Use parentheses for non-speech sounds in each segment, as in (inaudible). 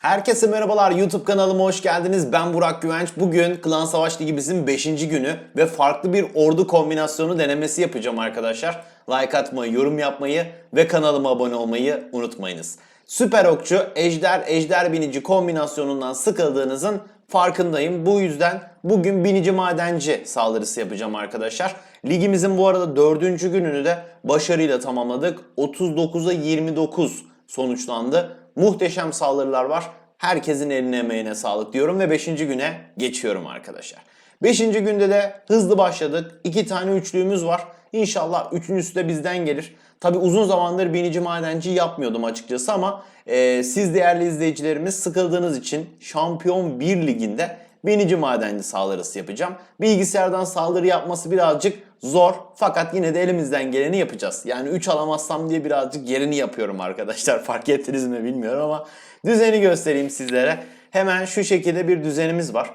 Herkese merhabalar YouTube kanalıma hoş geldiniz. Ben Burak Güvenç. Bugün Klan Savaş Ligimizin 5. günü ve farklı bir ordu kombinasyonu denemesi yapacağım arkadaşlar. Like atmayı, yorum yapmayı ve kanalıma abone olmayı unutmayınız. Süper okçu, ejder, ejder binici kombinasyonundan sıkıldığınızın farkındayım. Bu yüzden bugün binici madenci saldırısı yapacağım arkadaşlar. Ligimizin bu arada 4. gününü de başarıyla tamamladık. 39'a 29 sonuçlandı. Muhteşem saldırılar var. Herkesin eline emeğine sağlık diyorum ve 5. güne geçiyorum arkadaşlar. 5. günde de hızlı başladık. 2 tane üçlüğümüz var. İnşallah üçüncüsü de bizden gelir. Tabi uzun zamandır binici madenci yapmıyordum açıkçası ama e, siz değerli izleyicilerimiz sıkıldığınız için Şampiyon 1 liginde binici madenci saldırısı yapacağım. Bilgisayardan saldırı yapması birazcık zor fakat yine de elimizden geleni yapacağız. Yani 3 alamazsam diye birazcık yerini yapıyorum arkadaşlar. (laughs) Fark ettiniz mi bilmiyorum ama düzeni göstereyim sizlere. Hemen şu şekilde bir düzenimiz var.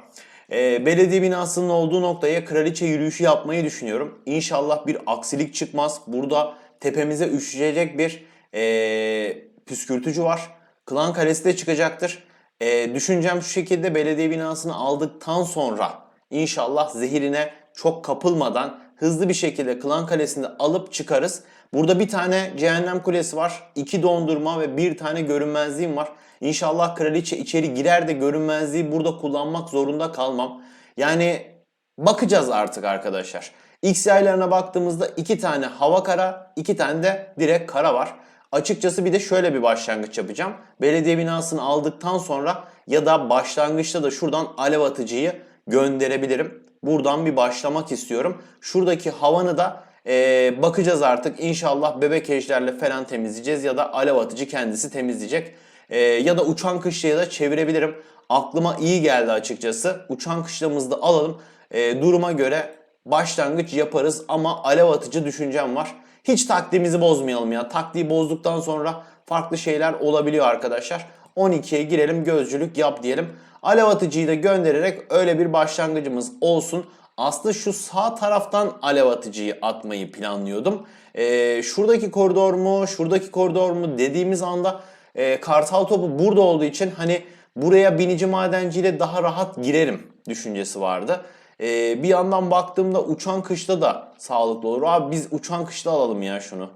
Ee, belediye binasının olduğu noktaya kraliçe yürüyüşü yapmayı düşünüyorum. İnşallah bir aksilik çıkmaz. Burada tepemize üşüyecek bir ee, püskürtücü var. Klan kalesi de çıkacaktır. Ee, düşüncem şu şekilde belediye binasını aldıktan sonra inşallah zehirine çok kapılmadan hızlı bir şekilde klan kalesini alıp çıkarız. Burada bir tane cehennem kulesi var. iki dondurma ve bir tane görünmezliğim var. İnşallah kraliçe içeri girer de görünmezliği burada kullanmak zorunda kalmam. Yani bakacağız artık arkadaşlar. X yaylarına baktığımızda iki tane hava kara, iki tane de direkt kara var. Açıkçası bir de şöyle bir başlangıç yapacağım. Belediye binasını aldıktan sonra ya da başlangıçta da şuradan alev atıcıyı gönderebilirim. Buradan bir başlamak istiyorum. Şuradaki havanı da eee, bakacağız artık. İnşallah bebek ejderle falan temizleyeceğiz ya da alev atıcı kendisi temizleyecek. Eee, ya da uçan kışlaya da çevirebilirim. Aklıma iyi geldi açıkçası. Uçan kışlamızı da alalım. Eee, duruma göre başlangıç yaparız ama alev atıcı düşüncem var. Hiç taktiğimizi bozmayalım ya. Taktiği bozduktan sonra farklı şeyler olabiliyor arkadaşlar. 12'ye girelim gözcülük yap diyelim. Alev atıcıyı da göndererek öyle bir başlangıcımız olsun. Aslında şu sağ taraftan alev atıcıyı atmayı planlıyordum. Ee, şuradaki koridor mu, şuradaki koridor mu dediğimiz anda e, kartal topu burada olduğu için hani buraya binici madenciyle daha rahat girerim düşüncesi vardı. Ee, bir yandan baktığımda uçan kışla da sağlıklı olur. Abi biz uçan kışla alalım ya şunu.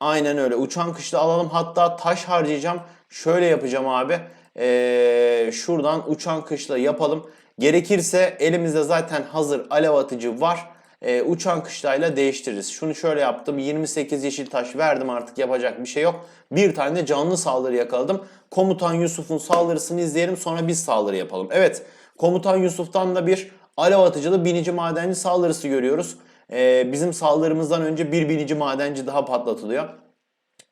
Aynen öyle. Uçan kışla alalım. Hatta taş harcayacağım. Şöyle yapacağım abi. Ee, şuradan uçan kışla yapalım. Gerekirse elimizde zaten hazır alev atıcı var. Ee, uçan kışlayla değiştiririz. Şunu şöyle yaptım. 28 yeşil taş verdim artık yapacak bir şey yok. Bir tane de canlı saldırı yakaladım. Komutan Yusuf'un saldırısını izleyelim sonra biz saldırı yapalım. Evet. Komutan Yusuf'tan da bir alev atıcılı binici madenci saldırısı görüyoruz. Ee, bizim saldırımızdan önce bir binici madenci daha patlatılıyor.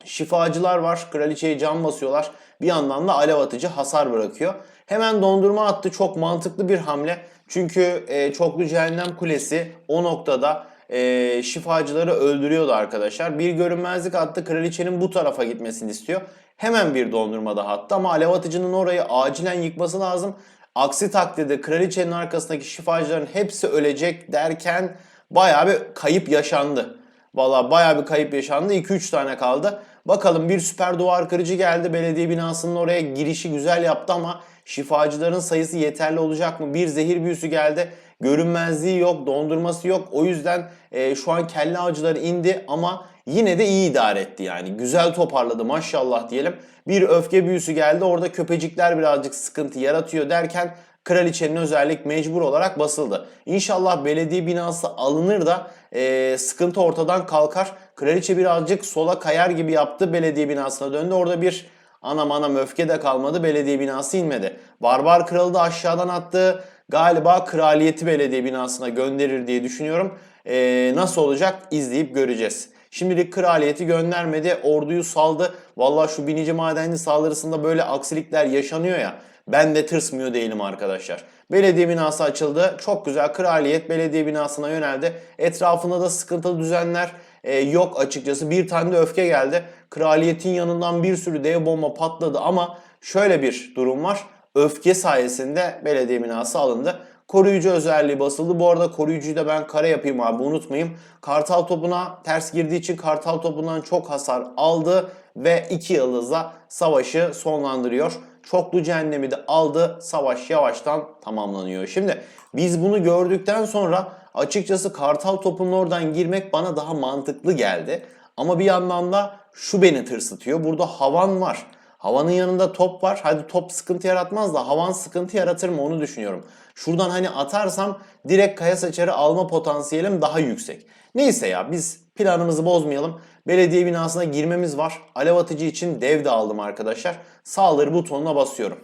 Şifacılar var. Kraliçeyi can basıyorlar. Bir yandan da alev atıcı hasar bırakıyor. Hemen dondurma attı. Çok mantıklı bir hamle. Çünkü e, çoklu cehennem kulesi o noktada e, şifacıları öldürüyordu arkadaşlar. Bir görünmezlik attı. Kraliçenin bu tarafa gitmesini istiyor. Hemen bir dondurma daha attı ama alev atıcının orayı acilen yıkması lazım. Aksi takdirde kraliçenin arkasındaki şifacıların hepsi ölecek derken bayağı bir kayıp yaşandı. Valla bayağı bir kayıp yaşandı. 2-3 tane kaldı. Bakalım bir süper duvar kırıcı geldi. Belediye binasının oraya girişi güzel yaptı ama şifacıların sayısı yeterli olacak mı? Bir zehir büyüsü geldi. Görünmezliği yok, dondurması yok. O yüzden e, şu an kelle avcıları indi ama yine de iyi idare etti yani. Güzel toparladı maşallah diyelim. Bir öfke büyüsü geldi. Orada köpecikler birazcık sıkıntı yaratıyor derken kraliçenin özellik mecbur olarak basıldı. İnşallah belediye binası alınır da e, sıkıntı ortadan kalkar. Kraliçe birazcık sola kayar gibi yaptı. Belediye binasına döndü. Orada bir anam anam öfke de kalmadı. Belediye binası inmedi. Barbar kralı da aşağıdan attı. Galiba kraliyeti belediye binasına gönderir diye düşünüyorum. E, nasıl olacak izleyip göreceğiz. Şimdilik kraliyeti göndermedi. Orduyu saldı. Vallahi şu binici madenci saldırısında böyle aksilikler yaşanıyor ya. Ben de tırsmıyor değilim arkadaşlar. Belediye binası açıldı. Çok güzel kraliyet belediye binasına yöneldi. Etrafında da sıkıntılı düzenler e, yok açıkçası. Bir tane de öfke geldi. Kraliyetin yanından bir sürü dev bomba patladı ama şöyle bir durum var. Öfke sayesinde belediye binası alındı. Koruyucu özelliği basıldı. Bu arada koruyucuyu da ben kare yapayım abi unutmayayım. Kartal topuna ters girdiği için kartal topundan çok hasar aldı ve iki yıldızla savaşı sonlandırıyor. Çoklu cehennemi de aldı. Savaş yavaştan tamamlanıyor. Şimdi biz bunu gördükten sonra açıkçası kartal topunun oradan girmek bana daha mantıklı geldi. Ama bir yandan da şu beni tırsıtıyor. Burada havan var. Havanın yanında top var. Hadi top sıkıntı yaratmaz da havan sıkıntı yaratır mı onu düşünüyorum. Şuradan hani atarsam direkt kaya saçarı alma potansiyelim daha yüksek. Neyse ya biz planımızı bozmayalım. Belediye binasına girmemiz var. Alev atıcı için dev de aldım arkadaşlar. Saldırı butonuna basıyorum.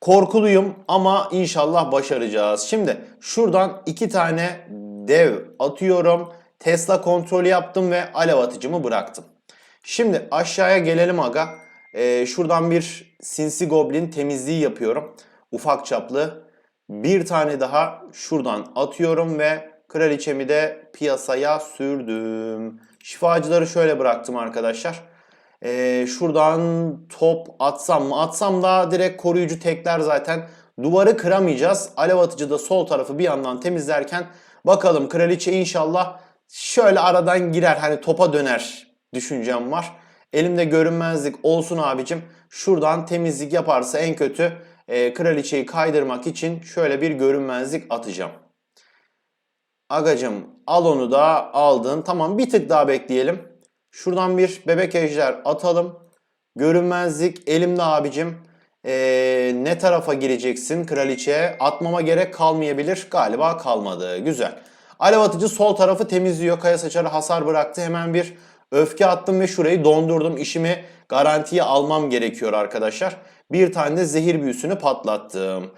Korkuluyum ama inşallah başaracağız. Şimdi şuradan iki tane dev atıyorum. Tesla kontrolü yaptım ve alev atıcımı bıraktım. Şimdi aşağıya gelelim aga. Ee, şuradan bir sinsi goblin temizliği yapıyorum. Ufak çaplı. Bir tane daha şuradan atıyorum ve kraliçemi de piyasaya sürdüm. Şifacıları şöyle bıraktım arkadaşlar. Ee, şuradan top atsam mı? Atsam da direkt koruyucu tekler zaten. Duvarı kıramayacağız. Alev atıcı da sol tarafı bir yandan temizlerken bakalım kraliçe inşallah şöyle aradan girer. Hani topa döner düşüncem var. Elimde görünmezlik olsun abicim. Şuradan temizlik yaparsa en kötü e, kraliçeyi kaydırmak için şöyle bir görünmezlik atacağım. Agacım al onu da aldın. Tamam bir tık daha bekleyelim. Şuradan bir bebek ejder atalım. Görünmezlik elimde abicim. Ee, ne tarafa gireceksin kraliçeye? Atmama gerek kalmayabilir. Galiba kalmadı. Güzel. Alev atıcı sol tarafı temizliyor. Kaya saçarı hasar bıraktı. Hemen bir öfke attım ve şurayı dondurdum. İşimi garantiye almam gerekiyor arkadaşlar. Bir tane de zehir büyüsünü patlattım.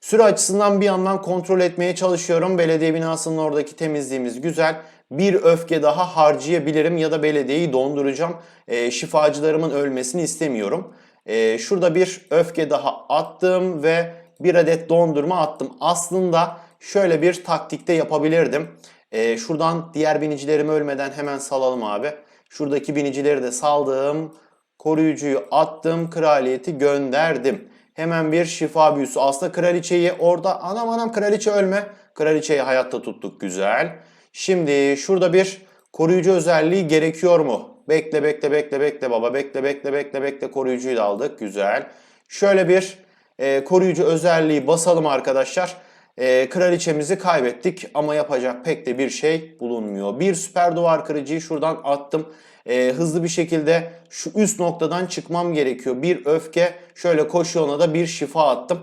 Süre açısından bir yandan kontrol etmeye çalışıyorum. Belediye binasının oradaki temizliğimiz güzel. Bir öfke daha harcayabilirim ya da belediyeyi donduracağım. E, şifacılarımın ölmesini istemiyorum. E, şurada bir öfke daha attım ve bir adet dondurma attım. Aslında şöyle bir taktikte yapabilirdim. E, şuradan diğer binicilerim ölmeden hemen salalım abi. Şuradaki binicileri de saldım. Koruyucuyu attım. Kraliyeti gönderdim. Hemen bir şifa büyüsü. Aslında kraliçeyi orada anam anam kraliçe ölme. Kraliçeyi hayatta tuttuk güzel. Şimdi şurada bir koruyucu özelliği gerekiyor mu? Bekle bekle bekle bekle baba. Bekle bekle bekle bekle koruyucuyu da aldık. Güzel. Şöyle bir e, koruyucu özelliği basalım arkadaşlar. E, kraliçemizi kaybettik ama yapacak pek de bir şey bulunmuyor. Bir süper duvar kırıcıyı şuradan attım. E, hızlı bir şekilde şu üst noktadan çıkmam gerekiyor. Bir öfke şöyle koşu yoluna da bir şifa attım.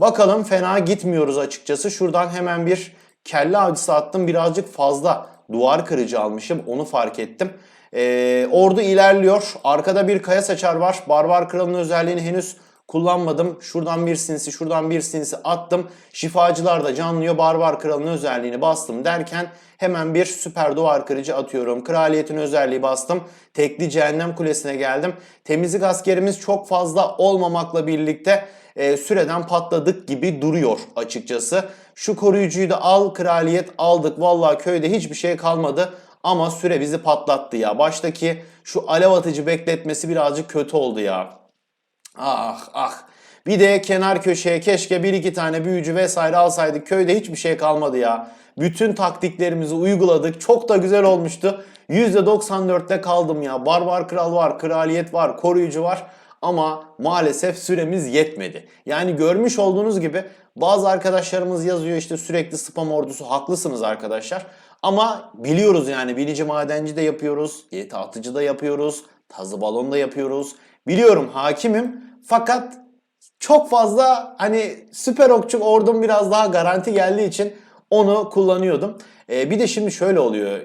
Bakalım fena gitmiyoruz açıkçası. Şuradan hemen bir kelle avcısı attım. Birazcık fazla duvar kırıcı almışım. Onu fark ettim. Ee, ordu ilerliyor. Arkada bir kaya saçar var. Barbar kralın özelliğini henüz kullanmadım. Şuradan bir sinsi, şuradan bir sinsi attım. Şifacılar da canlıyor. Barbar kralın özelliğini bastım derken hemen bir süper duvar kırıcı atıyorum. Kraliyetin özelliği bastım. Tekli cehennem kulesine geldim. Temizlik askerimiz çok fazla olmamakla birlikte e, süreden patladık gibi duruyor açıkçası. Şu koruyucuyu da al kraliyet aldık. Vallahi köyde hiçbir şey kalmadı. Ama süre bizi patlattı ya. Baştaki şu alev atıcı bekletmesi birazcık kötü oldu ya. Ah ah. Bir de kenar köşeye keşke bir iki tane büyücü vesaire alsaydık. Köyde hiçbir şey kalmadı ya. Bütün taktiklerimizi uyguladık. Çok da güzel olmuştu. %94'te kaldım ya. Barbar kral var, kraliyet var, koruyucu var. Ama maalesef süremiz yetmedi. Yani görmüş olduğunuz gibi bazı arkadaşlarımız yazıyor işte sürekli spam ordusu. Haklısınız arkadaşlar. Ama biliyoruz yani bilici madenci de yapıyoruz. YT atıcı da yapıyoruz. Tazı balon da yapıyoruz. Biliyorum hakimim. Fakat çok fazla hani süper okçu ordum biraz daha garanti geldiği için onu kullanıyordum. Ee, bir de şimdi şöyle oluyor.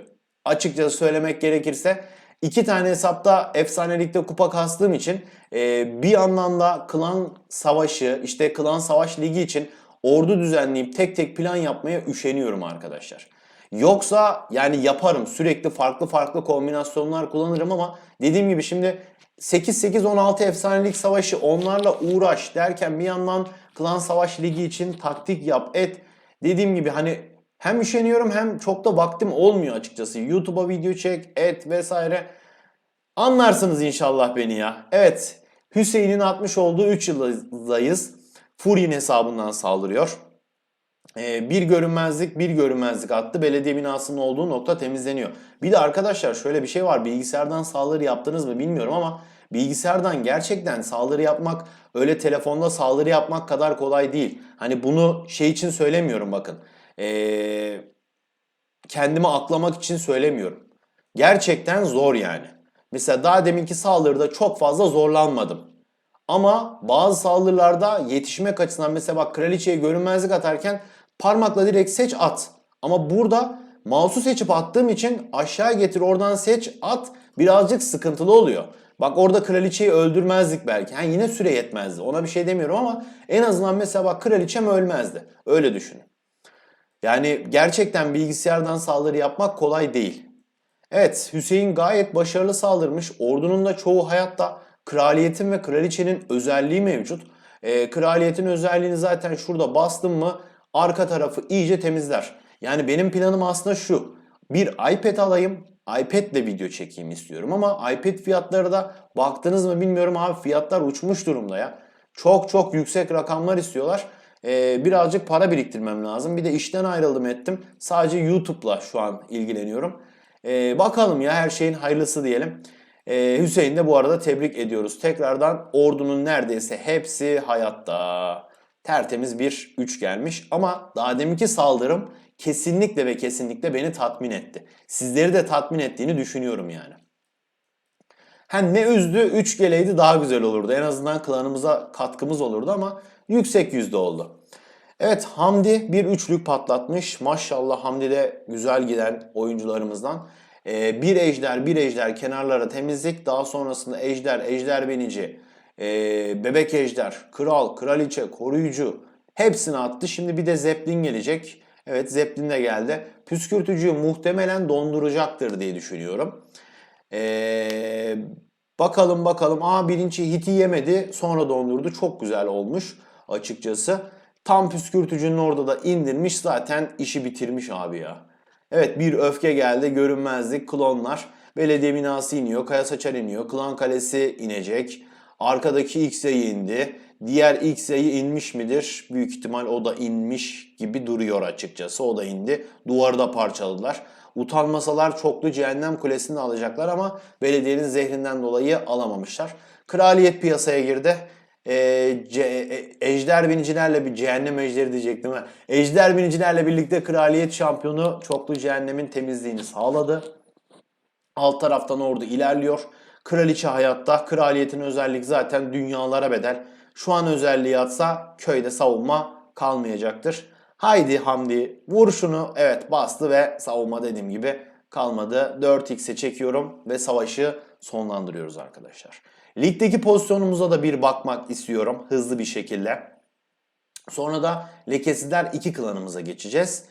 Açıkça söylemek gerekirse iki tane hesapta efsanelikte kupa kastığım için e, bir anlamda klan savaşı işte klan savaş ligi için ordu düzenleyip tek tek plan yapmaya üşeniyorum arkadaşlar. Yoksa yani yaparım sürekli farklı farklı kombinasyonlar kullanırım ama dediğim gibi şimdi 8-8-16 efsanelik savaşı onlarla uğraş derken bir yandan klan savaş ligi için taktik yap et. Dediğim gibi hani hem üşeniyorum hem çok da vaktim olmuyor açıkçası. YouTube'a video çek et vesaire. Anlarsınız inşallah beni ya. Evet Hüseyin'in atmış olduğu 3 yıldayız. Fury'nin hesabından saldırıyor. Ee, bir görünmezlik bir görünmezlik attı. Belediye binasının olduğu nokta temizleniyor. Bir de arkadaşlar şöyle bir şey var. Bilgisayardan saldırı yaptınız mı bilmiyorum ama Bilgisayardan gerçekten saldırı yapmak öyle telefonda saldırı yapmak kadar kolay değil. Hani bunu şey için söylemiyorum bakın. Ee, kendimi aklamak için söylemiyorum. Gerçekten zor yani. Mesela daha deminki saldırıda çok fazla zorlanmadım. Ama bazı saldırılarda yetişmek açısından mesela bak kraliçeye görünmezlik atarken parmakla direkt seç at. Ama burada mouse'u seçip attığım için aşağı getir oradan seç at birazcık sıkıntılı oluyor. Bak orada kraliçeyi öldürmezdik belki. Ha, yine süre yetmezdi. Ona bir şey demiyorum ama en azından mesela bak kraliçem ölmezdi. Öyle düşünün. Yani gerçekten bilgisayardan saldırı yapmak kolay değil. Evet Hüseyin gayet başarılı saldırmış. Ordunun da çoğu hayatta kraliyetin ve kraliçenin özelliği mevcut. Ee, kraliyetin özelliğini zaten şurada bastım mı arka tarafı iyice temizler. Yani benim planım aslında şu. Bir iPad alayım. iPad ile video çekeyim istiyorum ama iPad fiyatları da baktınız mı bilmiyorum abi fiyatlar uçmuş durumda ya. Çok çok yüksek rakamlar istiyorlar. Ee, birazcık para biriktirmem lazım. Bir de işten ayrıldım ettim. Sadece YouTube'la şu an ilgileniyorum. Ee, bakalım ya her şeyin hayırlısı diyelim. Ee, Hüseyin de bu arada tebrik ediyoruz. Tekrardan ordunun neredeyse hepsi hayatta. Tertemiz bir 3 gelmiş ama daha deminki saldırım kesinlikle ve kesinlikle beni tatmin etti. Sizleri de tatmin ettiğini düşünüyorum yani. Hem ne üzdü 3 geleydi daha güzel olurdu. En azından klanımıza katkımız olurdu ama yüksek yüzde oldu. Evet Hamdi bir üçlük patlatmış. Maşallah Hamdi de güzel giden oyuncularımızdan. Ee, bir ejder bir ejder kenarlara temizlik. Daha sonrasında ejder, ejder benici, ee, bebek ejder, kral, kraliçe, koruyucu hepsini attı. Şimdi bir de zeplin gelecek. Evet zeplin de geldi. Püskürtücüyü muhtemelen donduracaktır diye düşünüyorum. Ee, bakalım bakalım. Aa birinci hiti yemedi sonra dondurdu. Çok güzel olmuş açıkçası. Tam püskürtücünün orada da indirmiş zaten işi bitirmiş abi ya. Evet bir öfke geldi görünmezlik klonlar. Belediye binası iniyor, Kaya Saçar iniyor, Klan Kalesi inecek. Arkadaki X yayı indi. Diğer X yayı inmiş midir? Büyük ihtimal o da inmiş gibi duruyor açıkçası. O da indi. Duvarı da parçaladılar. Utanmasalar çoklu cehennem kulesini alacaklar ama belediyenin zehrinden dolayı alamamışlar. Kraliyet piyasaya girdi. Ee, ce- e- ejder binicilerle bir cehennem ejderi diyecektim. ha. Ejder binicilerle birlikte kraliyet şampiyonu çoklu cehennemin temizliğini sağladı. Alt taraftan ordu ilerliyor. Kraliçe hayatta. Kraliyetin özellik zaten dünyalara bedel. Şu an özelliği atsa köyde savunma kalmayacaktır. Haydi Hamdi vur şunu. Evet bastı ve savunma dediğim gibi kalmadı. 4x'e çekiyorum ve savaşı sonlandırıyoruz arkadaşlar. Ligdeki pozisyonumuza da bir bakmak istiyorum hızlı bir şekilde. Sonra da lekesizler 2 klanımıza geçeceğiz.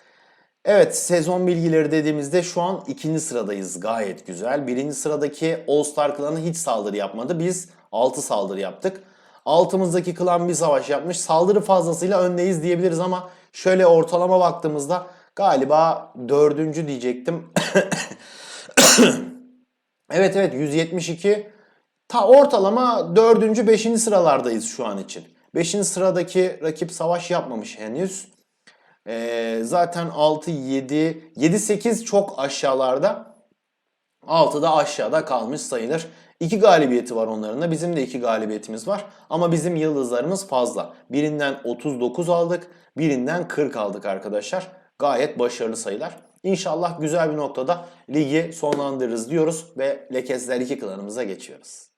Evet sezon bilgileri dediğimizde şu an ikinci sıradayız gayet güzel. Birinci sıradaki All Star klanı hiç saldırı yapmadı. Biz 6 saldırı yaptık. Altımızdaki klan bir savaş yapmış. Saldırı fazlasıyla öndeyiz diyebiliriz ama şöyle ortalama baktığımızda galiba dördüncü diyecektim. (coughs) evet evet 172 ta ortalama dördüncü beşinci sıralardayız şu an için. Beşinci sıradaki rakip savaş yapmamış henüz. Ee, zaten 6, 7, 7, 8 çok aşağılarda. 6 da aşağıda kalmış sayılır. 2 galibiyeti var onların da. Bizim de 2 galibiyetimiz var. Ama bizim yıldızlarımız fazla. Birinden 39 aldık. Birinden 40 aldık arkadaşlar. Gayet başarılı sayılar. İnşallah güzel bir noktada ligi sonlandırırız diyoruz ve Lekezler 2 klanımıza geçiyoruz.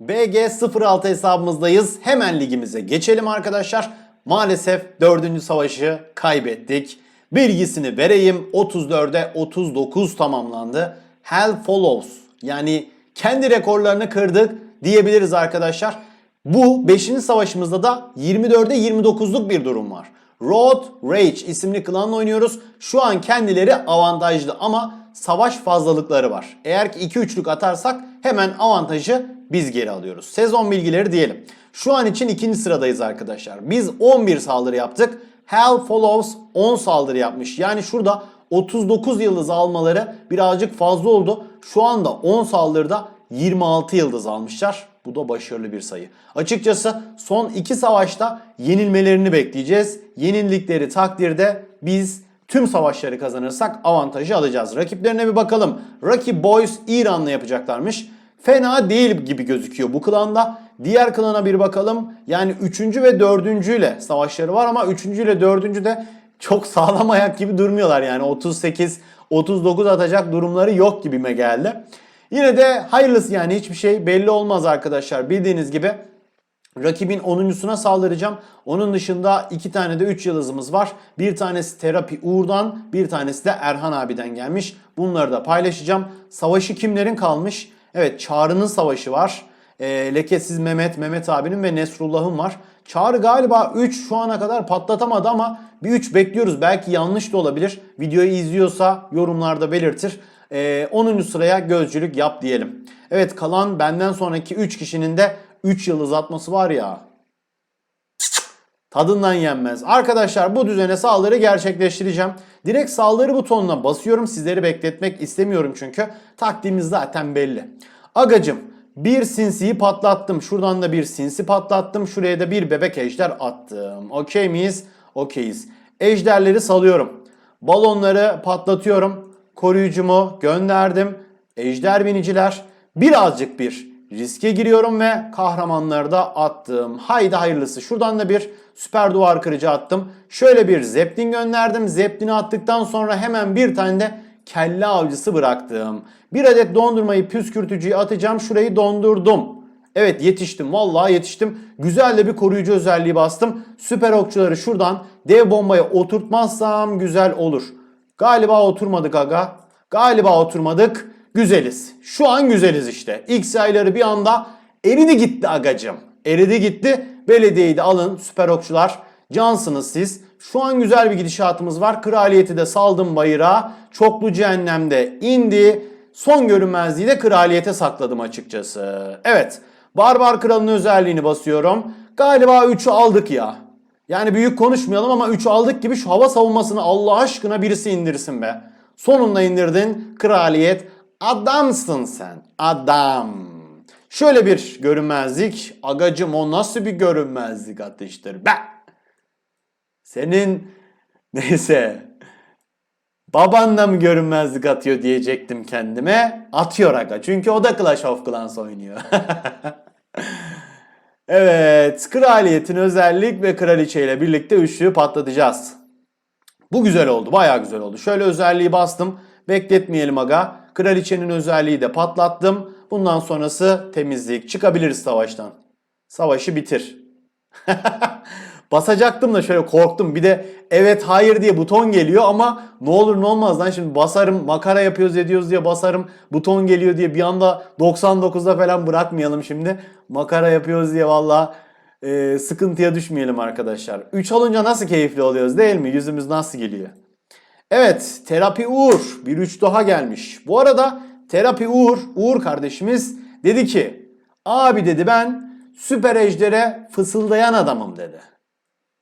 BG06 hesabımızdayız. Hemen ligimize geçelim arkadaşlar. Maalesef 4. savaşı kaybettik. Bilgisini vereyim. 34'e 39 tamamlandı. Hell follows. Yani kendi rekorlarını kırdık diyebiliriz arkadaşlar. Bu 5. savaşımızda da 24'e 29'luk bir durum var. Road Rage isimli klanla oynuyoruz. Şu an kendileri avantajlı ama savaş fazlalıkları var. Eğer ki 2-3'lük atarsak hemen avantajı biz geri alıyoruz. Sezon bilgileri diyelim. Şu an için ikinci sıradayız arkadaşlar. Biz 11 saldırı yaptık. Hell Follows 10 saldırı yapmış. Yani şurada 39 yıldız almaları birazcık fazla oldu. Şu anda 10 saldırıda 26 yıldız almışlar. Bu da başarılı bir sayı. Açıkçası son iki savaşta yenilmelerini bekleyeceğiz. Yenildikleri takdirde biz tüm savaşları kazanırsak avantajı alacağız. Rakiplerine bir bakalım. Rakip Boys İran'la yapacaklarmış. fena değil gibi gözüküyor bu klanda. Diğer klana bir bakalım. Yani 3. ve 4. ile savaşları var ama 3. ile 4. de çok (laughs) sağlam ayak gibi durmuyorlar. Yani 38 39 atacak durumları yok gibime geldi. Yine de hayırlısı yani hiçbir şey belli olmaz arkadaşlar. Bildiğiniz gibi Rakibin 10.suna saldıracağım. Onun dışında iki tane de 3 yıldızımız var. Bir tanesi Terapi Uğur'dan, bir tanesi de Erhan abiden gelmiş. Bunları da paylaşacağım. Savaşı kimlerin kalmış? Evet Çağrı'nın savaşı var. E, Lekesiz Mehmet, Mehmet abinin ve Nesrullah'ın var. Çağrı galiba 3 şu ana kadar patlatamadı ama bir 3 bekliyoruz. Belki yanlış da olabilir. Videoyu izliyorsa yorumlarda belirtir. E, 10. sıraya gözcülük yap diyelim. Evet kalan benden sonraki 3 kişinin de 3 yıldız atması var ya. Tadından yenmez. Arkadaşlar bu düzene saldırı gerçekleştireceğim. Direkt saldırı butonuna basıyorum. Sizleri bekletmek istemiyorum çünkü. Taktiğimiz zaten belli. Agacım bir sinsiyi patlattım. Şuradan da bir sinsi patlattım. Şuraya da bir bebek ejder attım. Okey miyiz? Okeyiz. Ejderleri salıyorum. Balonları patlatıyorum. Koruyucumu gönderdim. Ejder biniciler birazcık bir riske giriyorum ve kahramanları da attım. Haydi hayırlısı. Şuradan da bir süper duvar kırıcı attım. Şöyle bir zeplin gönderdim. Zeplini attıktan sonra hemen bir tane de kelle avcısı bıraktım. Bir adet dondurmayı püskürtücüyü atacağım. Şurayı dondurdum. Evet yetiştim. Vallahi yetiştim. Güzel de bir koruyucu özelliği bastım. Süper okçuları şuradan dev bombaya oturtmazsam güzel olur. Galiba oturmadık aga. Galiba oturmadık. Güzeliz. Şu an güzeliz işte. İlk sayıları bir anda eridi gitti agacım. Eridi gitti. Belediyeyi de alın süper okçular. Cansınız siz. Şu an güzel bir gidişatımız var. Kraliyeti de saldım bayıra. Çoklu cehennemde indi. Son görünmezliği de kraliyete sakladım açıkçası. Evet. Barbar kralın özelliğini basıyorum. Galiba 3'ü aldık ya. Yani büyük konuşmayalım ama 3 aldık gibi şu hava savunmasını Allah aşkına birisi indirsin be. Sonunda indirdin kraliyet. Adamsın sen. Adam. Şöyle bir görünmezlik. Agacım o nasıl bir görünmezlik ateştir be. Senin (laughs) neyse baban da mı görünmezlik atıyor diyecektim kendime. Atıyor aga. Çünkü o da Clash of Clans oynuyor. (laughs) evet. Kraliyetin özellik ve kraliçe ile birlikte üçlüyü patlatacağız. Bu güzel oldu. Bayağı güzel oldu. Şöyle özelliği bastım. Bekletmeyelim aga. Kraliçenin özelliği de patlattım. Bundan sonrası temizlik. Çıkabiliriz savaştan. Savaşı bitir. (laughs) Basacaktım da şöyle korktum. Bir de evet hayır diye buton geliyor ama ne olur ne olmaz lan şimdi basarım makara yapıyoruz ediyoruz diye basarım buton geliyor diye bir anda 99'da falan bırakmayalım şimdi. Makara yapıyoruz diye valla e, sıkıntıya düşmeyelim arkadaşlar. 3 alınca nasıl keyifli oluyoruz değil mi? Yüzümüz nasıl geliyor? Evet Terapi Uğur bir 3 daha gelmiş. Bu arada Terapi Uğur, Uğur kardeşimiz dedi ki abi dedi ben süper ejdere fısıldayan adamım dedi.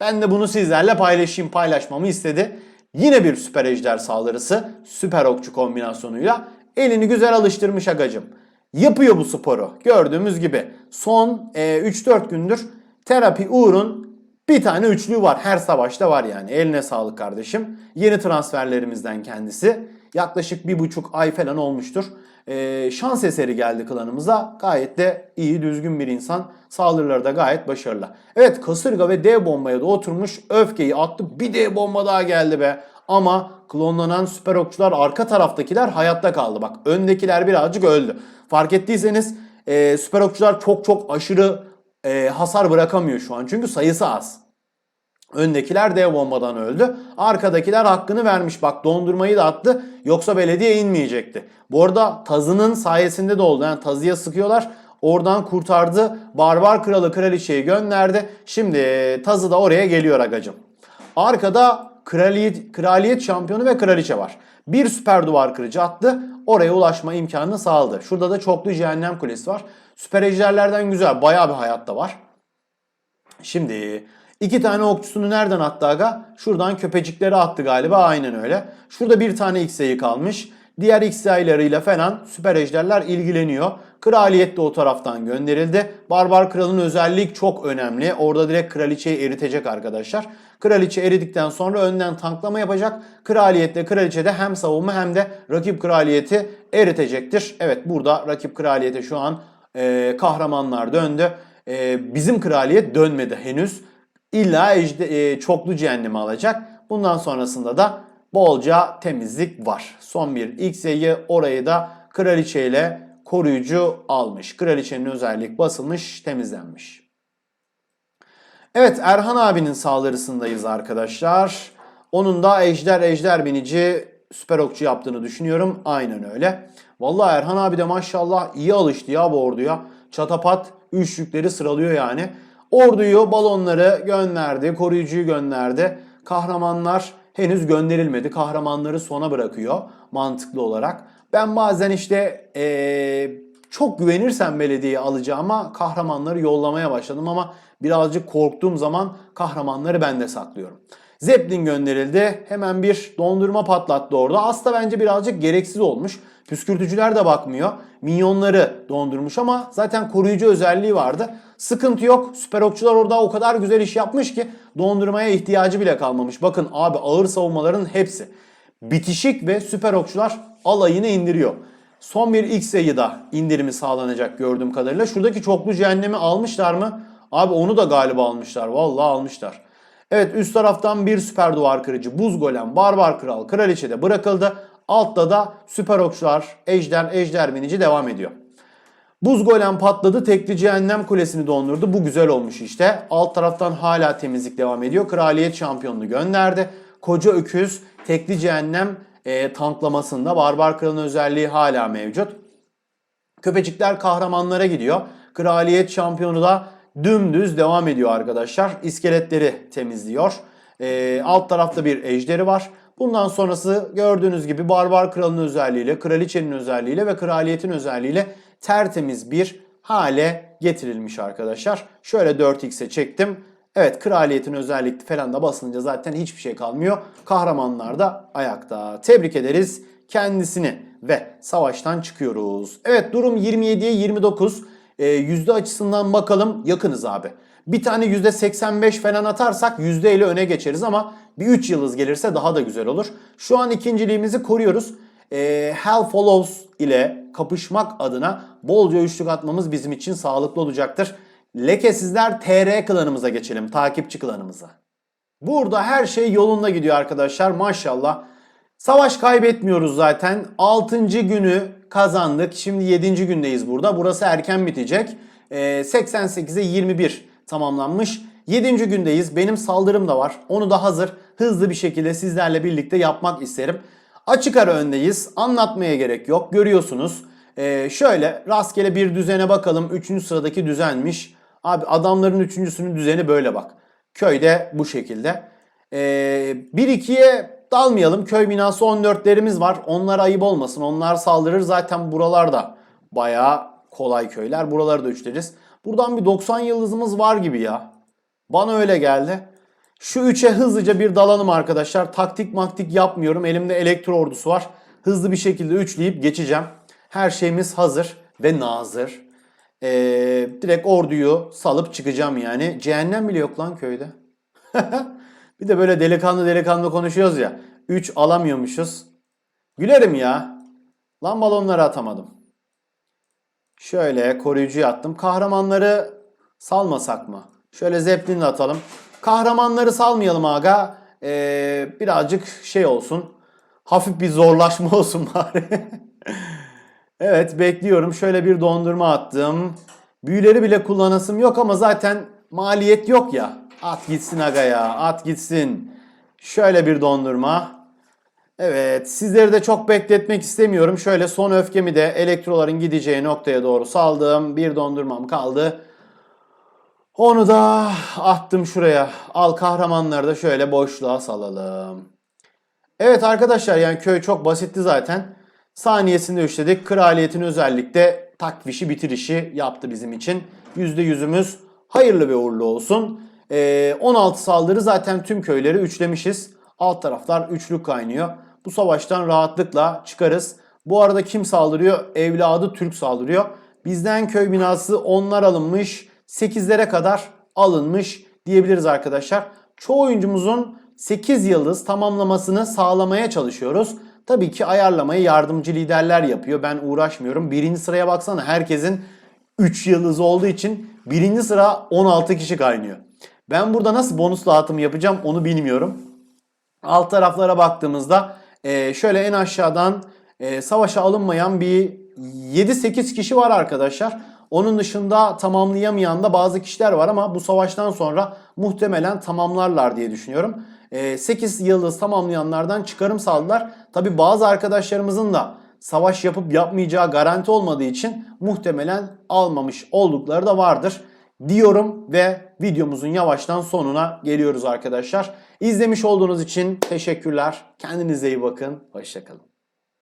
Ben de bunu sizlerle paylaşayım paylaşmamı istedi. Yine bir süper ejder saldırısı süper okçu kombinasyonuyla elini güzel alıştırmış agacım. Yapıyor bu sporu gördüğümüz gibi. Son e, 3-4 gündür Terapi Uğur'un bir tane üçlü var. Her savaşta var yani. Eline sağlık kardeşim. Yeni transferlerimizden kendisi. Yaklaşık bir buçuk ay falan olmuştur. Ee, şans eseri geldi klanımıza. Gayet de iyi, düzgün bir insan. Saldırıları da gayet başarılı. Evet kasırga ve dev bombaya da oturmuş. Öfkeyi attı. Bir dev bomba daha geldi be. Ama klonlanan süper okçular arka taraftakiler hayatta kaldı. Bak öndekiler birazcık öldü. Fark ettiyseniz e, süper okçular çok çok aşırı e, hasar bırakamıyor şu an. Çünkü sayısı az. Öndekiler dev bombadan öldü. Arkadakiler hakkını vermiş. Bak dondurmayı da attı. Yoksa belediye inmeyecekti. Bu arada tazının sayesinde de oldu. Yani tazıya sıkıyorlar. Oradan kurtardı. Barbar kralı kraliçeyi gönderdi. Şimdi tazı da oraya geliyor agacım. Arkada kraliyet, kraliyet şampiyonu ve kraliçe var. Bir süper duvar kırıcı attı. Oraya ulaşma imkanını sağladı. Şurada da çoklu cehennem kulesi var. Süper ejderlerden güzel. Bayağı bir hayatta var. Şimdi iki tane okçusunu nereden attı aga? Şuradan köpecikleri attı galiba. Aynen öyle. Şurada bir tane X'eyi kalmış. Diğer X yaylarıyla falan süper ejderler ilgileniyor. Kraliyet de o taraftan gönderildi. Barbar kralın özelliği çok önemli. Orada direkt kraliçeyi eritecek arkadaşlar. Kraliçe eridikten sonra önden tanklama yapacak. Kraliyetle kraliçe de hem savunma hem de rakip kraliyeti eritecektir. Evet burada rakip kraliyete şu an e, kahramanlar döndü. E, bizim kraliyet dönmedi henüz. İlla ejde, e, çoklu cehennemi alacak. Bundan sonrasında da bolca temizlik var. Son bir X'yi orayı da kraliçeyle koruyucu almış. Kraliçenin özellik basılmış, temizlenmiş. Evet Erhan abinin saldırısındayız arkadaşlar. Onun da ejder ejder binici süper okçu yaptığını düşünüyorum. Aynen öyle. Vallahi Erhan abi de maşallah iyi alıştı ya bu orduya. Çatapat üçlükleri sıralıyor yani. Orduyu, balonları gönderdi, koruyucuyu gönderdi. Kahramanlar henüz gönderilmedi. Kahramanları sona bırakıyor mantıklı olarak. Ben bazen işte ee, çok güvenirsem belediyeye alacağıma kahramanları yollamaya başladım ama birazcık korktuğum zaman kahramanları ben de saklıyorum. Zeppelin gönderildi. Hemen bir dondurma patlattı orada. Aslında bence birazcık gereksiz olmuş. Püskürtücüler de bakmıyor. Minyonları dondurmuş ama zaten koruyucu özelliği vardı. Sıkıntı yok. Süper okçular orada o kadar güzel iş yapmış ki dondurmaya ihtiyacı bile kalmamış. Bakın abi ağır savunmaların hepsi. Bitişik ve süper okçular alayını indiriyor. Son bir X sayıda indirimi sağlanacak gördüğüm kadarıyla. Şuradaki çoklu cehennemi almışlar mı? Abi onu da galiba almışlar. Vallahi almışlar. Evet üst taraftan bir süper duvar kırıcı, buz golem, barbar kral, kraliçe de bırakıldı. Altta da süper okçular, ejder, ejder binici devam ediyor. Buz golem patladı. Tekli cehennem kulesini dondurdu. Bu güzel olmuş işte. Alt taraftan hala temizlik devam ediyor. Kraliyet şampiyonunu gönderdi. Koca öküz tekli cehennem e, tanklamasında barbar kralın özelliği hala mevcut. Köpecikler kahramanlara gidiyor. Kraliyet şampiyonu da dümdüz devam ediyor arkadaşlar. İskeletleri temizliyor. E, alt tarafta bir ejderi var. Bundan sonrası gördüğünüz gibi barbar kralın özelliğiyle, kraliçenin özelliğiyle ve kraliyetin özelliğiyle tertemiz bir hale getirilmiş arkadaşlar. Şöyle 4x'e çektim. Evet kraliyetin özellikli falan da basınca zaten hiçbir şey kalmıyor. Kahramanlar da ayakta. Tebrik ederiz kendisini ve savaştan çıkıyoruz. Evet durum 27'ye 29. Ee, yüzde açısından bakalım yakınız abi. Bir tane %85 falan atarsak %50 öne geçeriz ama bir 3 yıldız gelirse daha da güzel olur. Şu an ikinciliğimizi koruyoruz. Ee, Hell Follows ile kapışmak adına bolca üçlük atmamız bizim için sağlıklı olacaktır. Lekesizler TR klanımıza geçelim. Takipçi klanımıza. Burada her şey yolunda gidiyor arkadaşlar maşallah. Savaş kaybetmiyoruz zaten. 6. günü kazandık. Şimdi 7. gündeyiz burada. Burası erken bitecek. Ee, 88'e 21 tamamlanmış. 7. gündeyiz. Benim saldırım da var. Onu da hazır hızlı bir şekilde sizlerle birlikte yapmak isterim. Açık ara öndeyiz. Anlatmaya gerek yok. Görüyorsunuz. Ee, şöyle rastgele bir düzene bakalım. 3. sıradaki düzenmiş. Abi adamların 3.sünün düzeni böyle bak. Köyde bu şekilde. Ee, 1-2'ye dalmayalım. Köy binası 14'lerimiz var. Onlar ayıp olmasın. Onlar saldırır. Zaten buralarda bayağı kolay köyler. Buraları da üçleriz. Buradan bir 90 yıldızımız var gibi ya. Bana öyle geldi. Şu 3'e hızlıca bir dalalım arkadaşlar. Taktik maktik yapmıyorum. Elimde elektro ordusu var. Hızlı bir şekilde üçleyip geçeceğim. Her şeyimiz hazır ve nazır. Ee, direkt orduyu salıp çıkacağım yani. Cehennem bile yok lan köyde. (laughs) bir de böyle delikanlı delikanlı konuşuyoruz ya. 3 alamıyormuşuz. Gülerim ya. Lan balonları atamadım. Şöyle koruyucuyu attım. Kahramanları salmasak mı? Şöyle Zeppelin'le atalım. Kahramanları salmayalım aga. Ee, birazcık şey olsun. Hafif bir zorlaşma (laughs) olsun bari. evet bekliyorum. Şöyle bir dondurma attım. Büyüleri bile kullanasım yok ama zaten maliyet yok ya. At gitsin aga ya. At gitsin. Şöyle bir dondurma. Evet sizleri de çok bekletmek istemiyorum. Şöyle son öfkemi de elektroların gideceği noktaya doğru saldım. Bir dondurmam kaldı. Onu da attım şuraya. Al kahramanları da şöyle boşluğa salalım. Evet arkadaşlar yani köy çok basitti zaten. Saniyesinde üçledik. Kraliyetin özellikle takvişi bitirişi yaptı bizim için. %100'ümüz hayırlı ve uğurlu olsun. Ee, 16 saldırı zaten tüm köyleri üçlemişiz. Alt taraflar üçlük kaynıyor. Bu savaştan rahatlıkla çıkarız. Bu arada kim saldırıyor? Evladı Türk saldırıyor. Bizden köy binası onlar alınmış. 8'lere kadar alınmış diyebiliriz arkadaşlar. Çoğu oyuncumuzun 8 yıldız tamamlamasını sağlamaya çalışıyoruz. Tabii ki ayarlamayı yardımcı liderler yapıyor. Ben uğraşmıyorum. Birinci sıraya baksana herkesin 3 yıldız olduğu için birinci sıra 16 kişi kaynıyor. Ben burada nasıl bonus dağıtımı yapacağım onu bilmiyorum. Alt taraflara baktığımızda e, şöyle en aşağıdan e, savaşa alınmayan bir 7-8 kişi var arkadaşlar. Onun dışında tamamlayamayan da bazı kişiler var ama bu savaştan sonra muhtemelen tamamlarlar diye düşünüyorum. E, 8 yıldız tamamlayanlardan çıkarım sağladılar. Tabi bazı arkadaşlarımızın da savaş yapıp yapmayacağı garanti olmadığı için muhtemelen almamış oldukları da vardır diyorum ve videomuzun yavaştan sonuna geliyoruz arkadaşlar. İzlemiş olduğunuz için teşekkürler. Kendinize iyi bakın. Hoşçakalın.